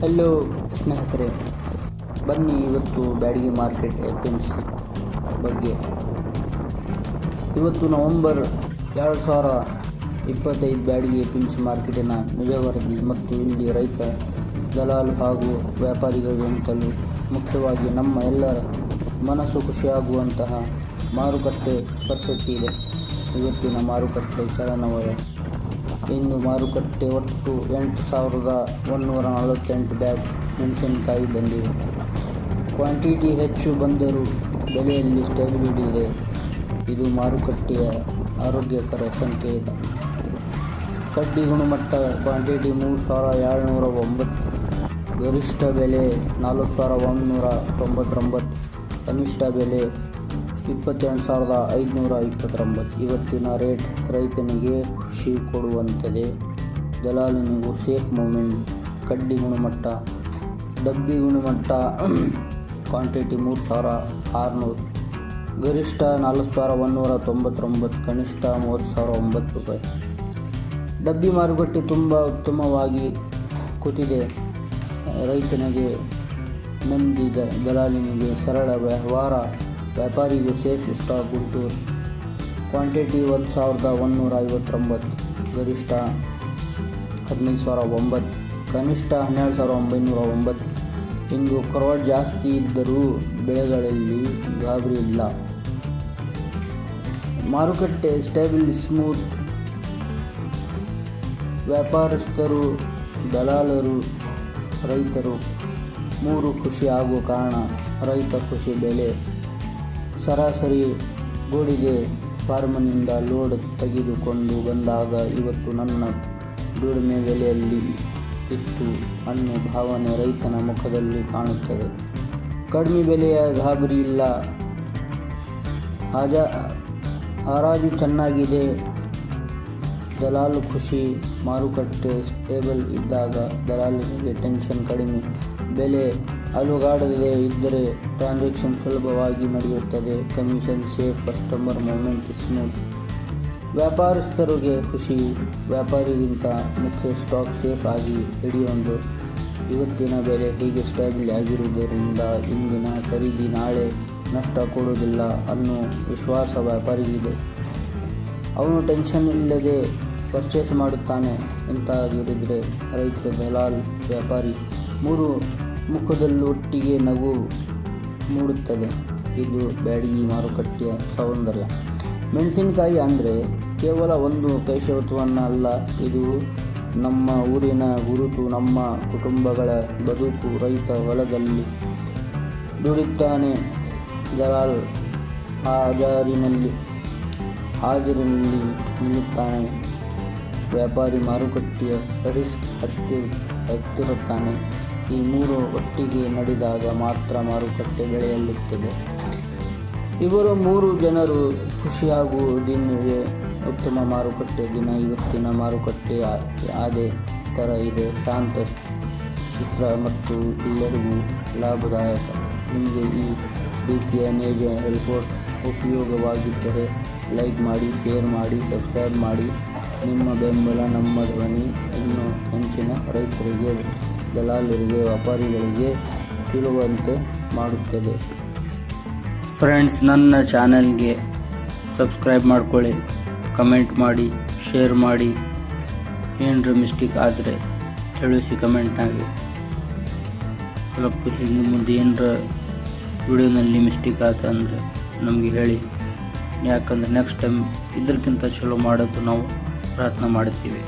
Hello ಸ್ನೇಹಿತರೆ. ಬನ್ನಿ ಇವತ್ತು Byadgi market A P M C ಬಗ್ಗೆ. ಇವತ್ತು ನವಂಬರ್ ಎರಡು ಸಾವಿರ ಇಪ್ಪತ್ತೈದು Byadgi A P M C ಮಾರ್ಕೆಟಿನ ನಿಜ ಮತ್ತು ಇಲ್ಲಿ ರೈತ, ದಲಾಲ್ ಹಾಗೂ ವ್ಯಾಪಾರಿಗಳಿಗಿಂತಲೂ ಮುಖ್ಯವಾಗಿ ನಮ್ಮ ಎಲ್ಲರ ಮನಸ್ಸು ಖುಷಿಯಾಗುವಂತಹ ಮಾರುಕಟ್ಟೆ ಪರಿಸ್ಥಿತಿ ಇದೆ. ಇವತ್ತಿನ ಮಾರುಕಟ್ಟೆ ಚಲನವಲಯ ಇಂದು ಮಾರುಕಟ್ಟೆ ಒಟ್ಟು ಎಂಟು ಸಾವಿರದ ಒಂದುನೂರ ನಲವತ್ತೆಂಟು ಬ್ಯಾಗ್ ಮೆಣಸಿನಕಾಯಿ ಬಂದಿವೆ. ಕ್ವಾಂಟಿಟಿ ಹೆಚ್ಚು ಬಂದರೂ ಬೆಲೆಯಲ್ಲಿ ಸ್ಟೆಬಿಲಿಟಿ ಇದೆ ಇದು ಮಾರುಕಟ್ಟೆಯ ಆರೋಗ್ಯಕರ ಸಂಕೇತ. ಕಡ್ಡಿ ಗುಣಮಟ್ಟ ಕ್ವಾಂಟಿಟಿ ಮೂರು ಸಾವಿರ ಏಳ್ನೂರ ಒಂಬತ್ತು, ಗರಿಷ್ಠ ಬೆಲೆ ನಾಲ್ಕು ಸಾವಿರ ಒಂದುನೂರ ತೊಂಬತ್ತೊಂಬತ್ತು, ಕನಿಷ್ಠ ಬೆಲೆ ಇಪ್ಪತ್ತೆಂಟು ಸಾವಿರದ ಐದುನೂರ ಇಪ್ಪತ್ತೊಂಬತ್ತು. ಇವತ್ತಿನ ರೇಟ್ ರೈತನಿಗೆ ಖುಷಿ ಕೊಡುವಂಥದ್ದೇ ದಲಾಲನಿಗೂ ಸೇಫ್ ಮೂಮೆಂಟ್ ಕಡ್ಡಿ ಗುಣಮಟ್ಟ, ಡಬ್ಬಿ ಗುಣಮಟ್ಟ ಕ್ವಾಂಟಿಟಿ ಮೂರು ಸಾವಿರ ಆರುನೂರು. ಗರಿಷ್ಠ ನಾಲ್ಕು ಸಾವಿರ ಒಂದುನೂರ ತೊಂಬತ್ತೊಂಬತ್ತು, ಕನಿಷ್ಠ ಮೂವತ್ತು ಸಾವಿರ ಒಂಬತ್ತು ರೂಪಾಯಿ. ಡಬ್ಬಿ ಮಾರುಕಟ್ಟೆ ತುಂಬ ಉತ್ತಮವಾಗಿ ಕೂತಿದೆ. ರೈತನಿಗೆ ನೆಮ್ಮದಿ ದಲಾಲನಿಗೆ ಸರಳ ವ್ಯವಹಾರ ವ್ಯಾಪಾರಿಗೂ ಸೇಫ್ ಸ್ಟಾಕ್ ಗುಂಟೂರು ಕ್ವಾಂಟಿಟಿ ಒಂದು ಸಾವಿರದ ಒಂದುನೂರ ಐವತ್ತೊಂಬತ್ತು ಗರಿಷ್ಠ ಹದಿನೈದು ಸಾವಿರ ಒಂಬತ್ತು, ಕನಿಷ್ಠ ಹನ್ನೆರಡು ಸಾವಿರ ಒಂಬೈನೂರ ಒಂಬತ್ತು ಇಂದು ಕರ್ವಾಡ್ ಜಾಸ್ತಿ ಇದ್ದರೂ ಬೆಳೆಗಳಲ್ಲಿ ಗಾಬರಿ ಇಲ್ಲ. ಮಾರುಕಟ್ಟೆ ಸ್ಟೇಬಲ್ ಸ್ಮೂತ್ ವ್ಯಾಪಾರಸ್ಥರು, ದಲಾಲರು, ರೈತರು, ಮೂರು ಖುಷಿ ಆಗುವ ಕಾರಣ ರೈತ ಖುಷಿ ಬೆಲೆ ಸರಾಸರಿ ಗೋಡಿಗೆ ಫಾರ್ಮನಿಂದ ಲೋಡ್ ತೆಗೆದುಕೊಂಡು ಬಂದಾಗ ಇವತ್ತು ನನ್ನ ದುಡಿಮೆ ಬೆಲೆಯಲ್ಲಿ ಇತ್ತು ಅನ್ನೋ ಭಾವನೆ ರೈತನ ಮುಖದಲ್ಲಿ ಕಾಣುತ್ತದೆ. ಕಡಿಮೆ ಬೆಲೆಯ ಗಾಬರಿ ಇಲ್ಲ. ಹಾಜ ಹರಾಜು ಚೆನ್ನಾಗಿದೆ. ದಲಾಲು ಖುಷಿ, ಮಾರುಕಟ್ಟೆ ಸ್ಟೇಬಲ್ ಇದ್ದಾಗ ದಲಾಲಿಗೆ ಟೆನ್ಷನ್ ಕಡಿಮೆ. ಬೆಲೆ ಅಲುಗಾಡದೆ ಇದ್ದರೆ ಟ್ರಾನ್ಸಾಕ್ಷನ್ ಸುಲಭವಾಗಿ ನಡೆಯುತ್ತದೆ. Commission safe customer movement smooth ವ್ಯಾಪಾರಸ್ಥರಿಗೆ ಖುಷಿ, ವ್ಯಾಪಾರಿಗಿಂತ ಮುಖ್ಯ ಸ್ಟಾಕ್ ಸೇಫ್ ಆಗಿ ಹಿಡಿಯೊಂದು. ಇವತ್ತಿನ ಬೆಲೆ ಹೀಗೆ ಸ್ಟೇಬಲ್ ಆಗಿರುವುದರಿಂದ ಇಂದಿನ ಖರೀದಿ ನಾಳೆ ನಷ್ಟ ಕೊಡುವುದಿಲ್ಲ ಅನ್ನೋ ವಿಶ್ವಾಸ ವ್ಯಾಪಾರಿಗಿದೆ. ಅವನು ಟೆನ್ಷನ್ ಇಲ್ಲದೆ ಪರ್ಚೇಸ್ ಮಾಡುತ್ತಾನೆ ಇಂತಾಗಿರಿದ್ರೆ ರೈತ ದಲಾಲ್ ವ್ಯಾಪಾರಿ ಮೂರು ಮುಖದಲ್ಲೂ ಒಟ್ಟಿಗೆ ನಗು ಮೂಡುತ್ತದೆ. ಇದು ಬ್ಯಾಡಗಿ ಮಾರುಕಟ್ಟೆಯ ಸೌಂದರ್ಯ. ಮೆಣಸಿನಕಾಯಿ ಅಂದರೆ ಕೇವಲ ಒಂದು ಕೈಶವತ್ವವನ್ನು ಅಲ್ಲ ಇದು ನಮ್ಮ ಊರಿನ ಗುರುತು, ನಮ್ಮ ಕುಟುಂಬಗಳ ಬದುಕು, ರೈತ ಹೊಲದಲ್ಲಿ ದುಡಿತಾನೆ ದಲಾಲ್ ಹಾಜರಿನಲ್ಲಿ ಹಾಜರಿನಲ್ಲಿ ನಿಲ್ಲುತ್ತಾನೆ. ವ್ಯಾಪಾರಿ ಮಾರುಕಟ್ಟೆಯ ರಿಸ್ಕ್ ಹತ್ತಿ ಹತ್ತಿರುತ್ತಾನೆ ಈ ಮೂರು ಒಟ್ಟಿಗೆ ನಡೆದಾಗ ಮಾತ್ರ ಮಾರುಕಟ್ಟೆ ಬೆಳೆಯಲುತ್ತದೆ ಇವರು ಮೂರು ಜನರು ಖುಷಿಯಾಗುವುದಿನವೇ ಉತ್ತಮ ಮಾರುಕಟ್ಟೆ ದಿನ. ಇವತ್ತಿನ ಮಾರುಕಟ್ಟೆ ಅದೇ ಥರ ಇದೆ. ಶಾಂತ ಚಿತ್ರ ಮತ್ತು ಎಲ್ಲರಿಗೂ ಲಾಭದಾಯಕ. ನಿಮಗೆ ಈ ರೀತಿಯ ನೇಜ ರಿಪೋರ್ಟ್ ಉಪಯೋಗವಾಗಿದ್ದರೆ ಲೈಕ್ ಮಾಡಿ ಶೇರ್ ಮಾಡಿ ಸಬ್ಸ್ಕ್ರೈಬ್ ಮಾಡಿ. ನಿಮ್ಮ ಬೆಂಬಲ, ನಮ್ಮ ಧ್ವನಿ, ಇನ್ನು ಹೆಚ್ಚಿನ ರೈತರಿಗೆ, ದಲಾಲರಿಗೆ, ವ್ಯಾಪಾರಿಗಳಿಗೆ ತಿಳುವಂತೆ ಮಾಡುತ್ತದೆ. ಫ್ರೆಂಡ್ಸ್ ನನ್ನ ಚಾನೆಲ್ಗೆ ಸಬ್ಸ್ಕ್ರೈಬ್ ಮಾಡ್ಕೊಳ್ಳಿ ಕಮೆಂಟ್ ಮಾಡಿ ಶೇರ್ ಮಾಡಿ. ಏನರ ಮಿಸ್ಟೇಕ್ ಆದರೆ ತಿಳಿಸಿ ಕಮೆಂಟ್ನಾಗೆ ಸ್ವಲ್ಪ ಇನ್ನು ಮುಂದೆ ಏನರ ವಿಡಿಯೋನಲ್ಲಿ ಮಿಸ್ಟೇಕ್ ಆಯ್ತು ಅಂದರೆ ನಮಗೆ ಹೇಳಿ. ಯಾಕಂದ್ರೆ ನೆಕ್ಸ್ಟ್ ಟೈಮ್ ಇದಕ್ಕಿಂತ ಚಲೋ ಮಾಡೋದು ನಾವು. ಪ್ರಯತ್ನ ಮಾಡ್ತೀವಿ